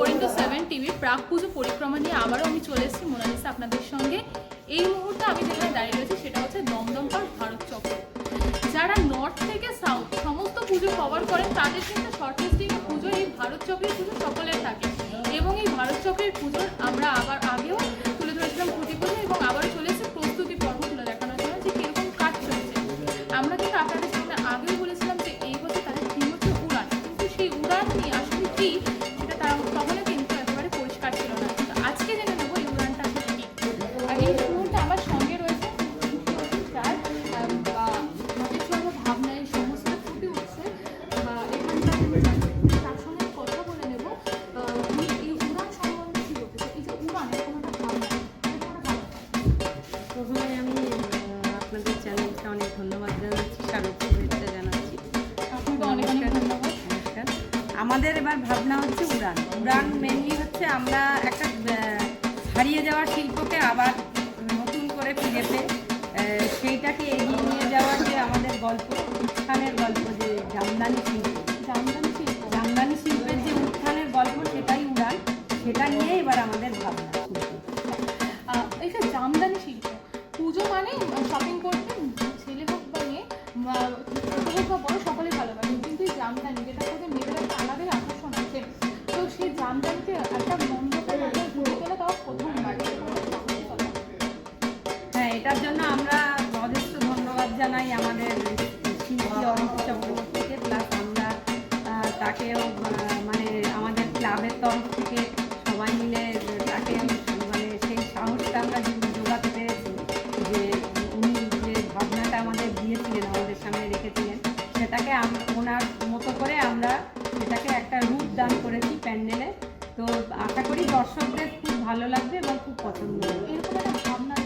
Four seven টিভির প্রাক পুজো পরিক্রমা নিয়ে আবারও আমি চলে এসেছি মোনালিসা আপনাদের সঙ্গে। এই মুহূর্তে আমি যেখানে দাঁড়িয়ে রয়েছি সেটা হচ্ছে দমদমপার ভারত চক্র যারা নর্থ থেকে সাউথ সমস্ত পুজো কভার করেন, তাদের কিন্তু শর্ট লিস্টিংয়ে পুজো এই ভারত চক্রের পুজো সকলের থাকে এবং এই ভারত চক্রের পুজোর উড়ান মেনলি হচ্ছে আমরা একটা হারিয়ে যাওয়া শিল্পকে আবার নতুন করে ফিরে পেয়ে সেইটাকে এগিয়ে নিয়ে যাওয়ার যে আমাদের গল্প উত্থানের গল্প যে জামদানি শিল্প জামদানি শিল্প। জামদানি শিল্পের যে উত্থানের গল্প সেটাই উড়ান সেটা নিয়ে এবার আমাদের ভাবনা এই জামদানি শিল্প পুজো মানে শপিং করতে দর্শকদের খুব ভালো লাগবে এবং খুব পছন্দ হবে। এরকম একটা ভাবনা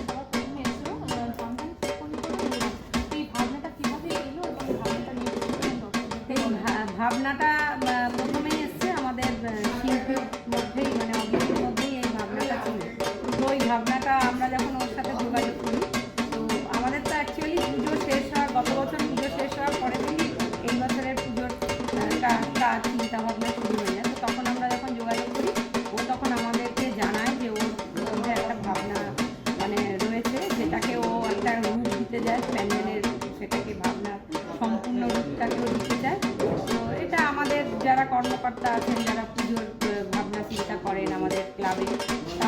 ভাবনাটা প্রথমেই এসছে আমাদের শিল্পের শিল্পীর মধ্যেই মানে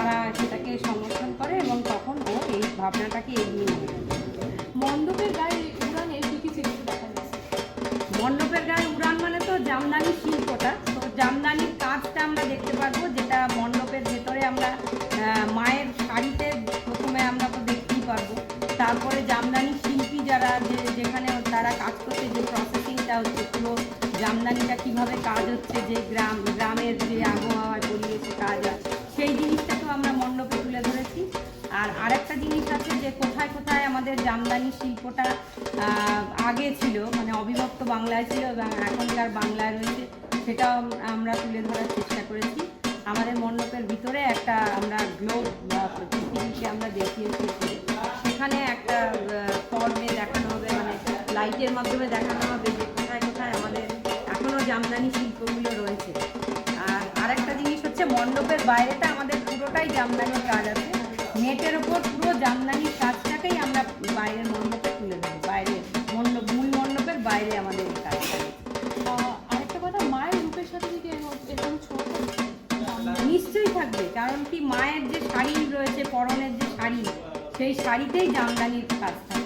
তারা সেটাকে সমর্থন করে এবং তখন ও এই ভাবনাটাকে এগিয়ে নিয়ে যায়। মণ্ডপের গায়ে উড়ানে কি কি চিত্র দেখা যাচ্ছে? মণ্ডপের গায়ে উড়ান মানে তো জামদানি শিল্পটা। তো জামদানির কাজটা আমরা দেখতে পারব যেটা মণ্ডপের ভেতরে আমরা মায়ের শাড়িতে প্রথমে আমরা তো দেখতেই পারব। তারপরে জামদানি শিল্পী যারা যে যেখানে তারা কাজ করছে যে প্রসেসিংটা হচ্ছে পুরো জামদানিটা কীভাবে কাজ হচ্ছে যে গ্রাম গ্রামের যে আবহাওয়ার পরিবেশে কাজ হয় সেই জিনিসটাকেও আমরা মণ্ডপে তুলে ধরেছি। আর আরেকটা জিনিস আছে যে কোথায় কোথায় আমাদের জামদানি শিল্পটা আগে ছিল মানে অবিভক্ত বাংলায় ছিল এবং এখনকার বাংলায় রয়েছে, সেটাও আমরা তুলে ধরার চেষ্টা করেছি। আমাদের মণ্ডপের ভিতরে একটা আমরা গ্লোব বা পৃথিবীকে আমরা দেখিয়েছি। সেখানে একটা ফর্মে দেখানো হবে মানে লাইটের মাধ্যমে দেখানো হবে যে কোথায় কোথায় আমাদের এখনও জামদানি শিল্পগুলো রয়েছে। আর আরেকটা জিনিস হচ্ছে মণ্ডপের বাইরেটা জামদানির কাজ আছে। নেটের ওপর পুরো জামদানির কাজটাকেই আমরা বাইরের মণ্ডপে তুলে দেবো বাইরে মণ্ডপ মূল মণ্ডপের বাইরে আমাদের আহ, আরেকটা কথা মায়ের রূপের সাথে যদি এর- এরকম ছোট নিশ্চয়ই থাকবে। কারণ কি মায়ের যে শাড়ি রয়েছে পরনের যে শাড়ি সেই শাড়িতেই জামদানির কাজ থাকছে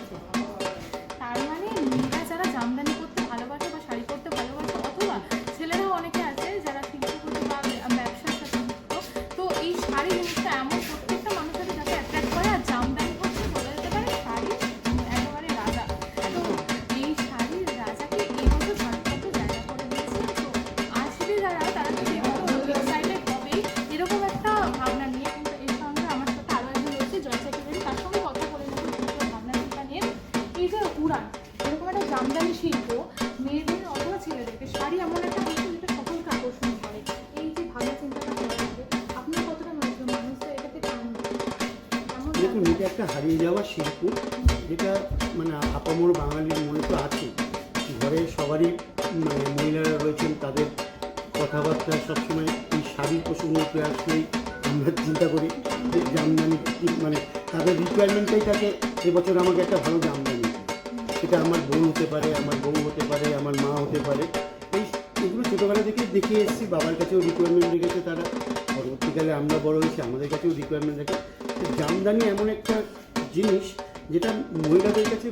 একটা শিল্প মেয়েদের অথবা ছেলেদেরকে শাড়ি এমন একটা জিনিস যেটা সকলকে আকর্ষণ করে। এই যে ভাবনা চিন্তাটা করা হবে আপনার কতটা মনে মানুষ এটাতে টান দেখুন এটা একটা হারিয়ে যাওয়া শিল্প যেটা মানে আপামর বাঙালির মনে তো আছে। ঘরে সবারই মানে মহিলারা রয়েছেন তাদের কথাবার্তা সবসময় এই শাড়ির প্রসঙ্গ আসলেই আমরা চিন্তা করি যে জামদানি মানে তাদের রিকোয়ারমেন্টটাই থাকে এবছর আমাকে একটা ভালো জামদানি। সেটা আমার বোন হতে পারে, আমার বউ হতে পারে, আমার মা হতে পারে। এই এগুলো ছোটোবেলা থেকে দেখে এসেছি, বাবার কাছেও রিকোয়ারমেন্ট রেখেছে তারা। পরবর্তীকালে আমরা বড় হয়েছি, আমাদের কাছেও রিকোয়ারমেন্ট রেখে জামদানি এমন একটা জিনিস যেটা মহিলাদের কাছে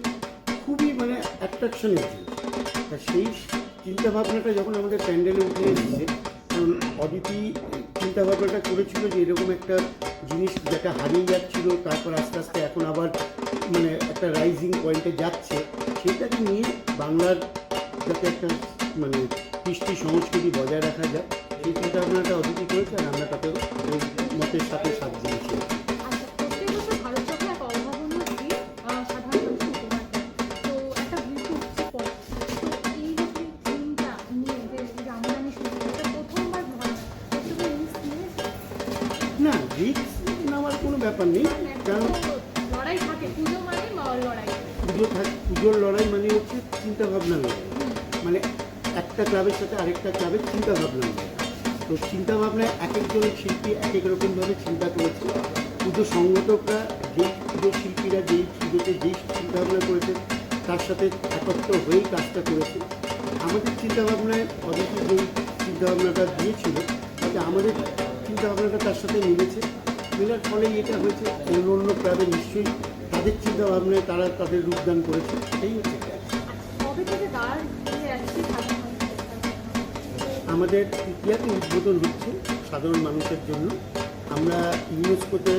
খুবই মানে অ্যাট্রাকশনের জিনিস। তা সেই চিন্তা ভাবনাটা যখন আমাদের প্যান্ডেলে উঠে এসেছে অদিতি চিন্তাভাবনাটা করেছিল যে এরকম একটা জিনিস যেটা হারিয়ে যাচ্ছিল, তারপর আস্তে আস্তে এখন আবার মানে একটা রাইজিং পয়েন্টে যাচ্ছে। সেটাকে নিয়ে বাংলার যাতে একটা মানে কৃষ্টি সংস্কৃতি বজায় রাখা যায় সেই চিন্তা ভাবনাটা অদিতি করেছে আর আমরা তাতে ওই মতের সাথে সাথ দিয়েছি। আচ্ছা না রিস্ক নেওয়ার কোনো ব্যাপার নেই। কারণ পুজো পুজোর লড়াই মানে হচ্ছে চিন্তা ভাবনা লড়াই মানে একটা ক্লাবের সাথে আরেকটা ক্লাবের চিন্তা ভাবনা লড়াই তো চিন্তা ভাবনায় এক একজন শিল্পী এক এক রকমভাবে চিন্তা করেছে। পুজো সংগঠকরা যেই পুজো শিল্পীরা যেই পুজোতে যেই চিন্তা ভাবনা করেছে, তার সাথে একত্র হয়েই কাজটা করেছে। আমাদের চিন্তা ভাবনায় অদিতি যেই চিন্তা ভাবনাটা দিয়েছিল, তাতে আমাদের চিন্তা ভাবনাটা তার সাথে মিলেছে। মেলার ফলেই এটা হয়েছে অন্য অন্য ক্লাবে নিশ্চয়ই তাদের চিন্তা ভাবনায় তারা তাদের রূপদান করেছে এই হচ্ছে? আমাদের ইতিহাসে উদ্বোধন হচ্ছে সাধারণ মানুষের জন্য। আমরা ইউনেস্কোতে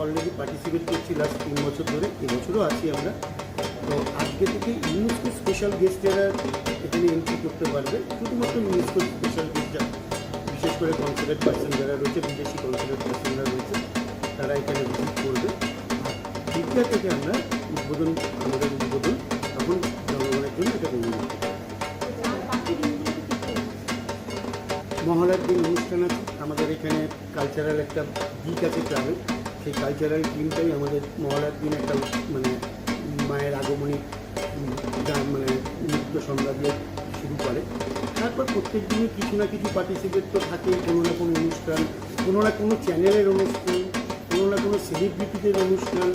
অলরেডি পার্টিসিপেট করছি লাস্ট তিন বছর ধরে এবছরও আছি আমরা। তো আজকে থেকে ইউনেস্কো স্পেশাল গেস্টেরা এখানে এন্ট্রি করতে পারবে শুধুমাত্র ইউনেস্কো স্পেশাল গেস্ট বিশেষ করে কনসুলেট পার্সন যারা রয়েছে বিদেশি কনসুলেট পার্সনরা রয়েছে তারা এখানে ভিজিট করবে। তৃতীয়া থেকে আমরা উদ্বোধন, আমাদের উদ্বোধন, তখন জনগণের জন্য এটা করবে? মহলার দিন অনুষ্ঠান আছে। আমাদের এখানে কালচারাল একটা দিক আছে ক্লাবে সেই কালচারাল টিমটাই আমাদের মহলার দিন একটা মানে মায়ের আগমনী মানে নৃত্য দিয়ে শুরু করে। তারপর প্রত্যেক দিনই কিছু না কিছু পার্টিসিপেট তো থাকে কোনো না কোনো অনুষ্ঠান, কোনো না কোনো চ্যানেলের অনুষ্ঠান, কোনো না কোনো সেলিব্রিটিদের অনুষ্ঠান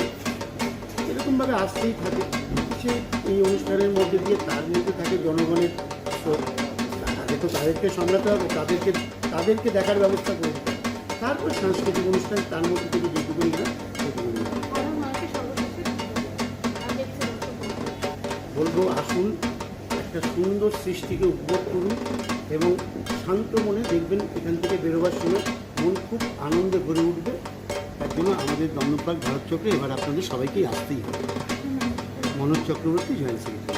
এরকমভাবে আসতেই থাকে সে এই অনুষ্ঠানের মধ্যে দিয়ে তার মধ্যে থাকে জনগণের। আগে তো তাদেরকে সামলাতে হবে তাদেরকে তাদেরকে দেখার ব্যবস্থা করতে হবে। তারপর সাংস্কৃতিক অনুষ্ঠান তার মধ্যে থেকে যেটুকুনি না। বলব আসুন একটা সুন্দর সৃষ্টিকে উপভোগ করুন এবং শান্ত মনে দেখবেন এখান থেকে বেরোবার সময় মন খুব আনন্দে ভরে উঠবে তার জন্য আমাদের দমনপাল ভারত চক্রে এবার আপনাদের সবাইকেই আসতেই হবে। মনোজ চক্রবর্তী জয়েন্ট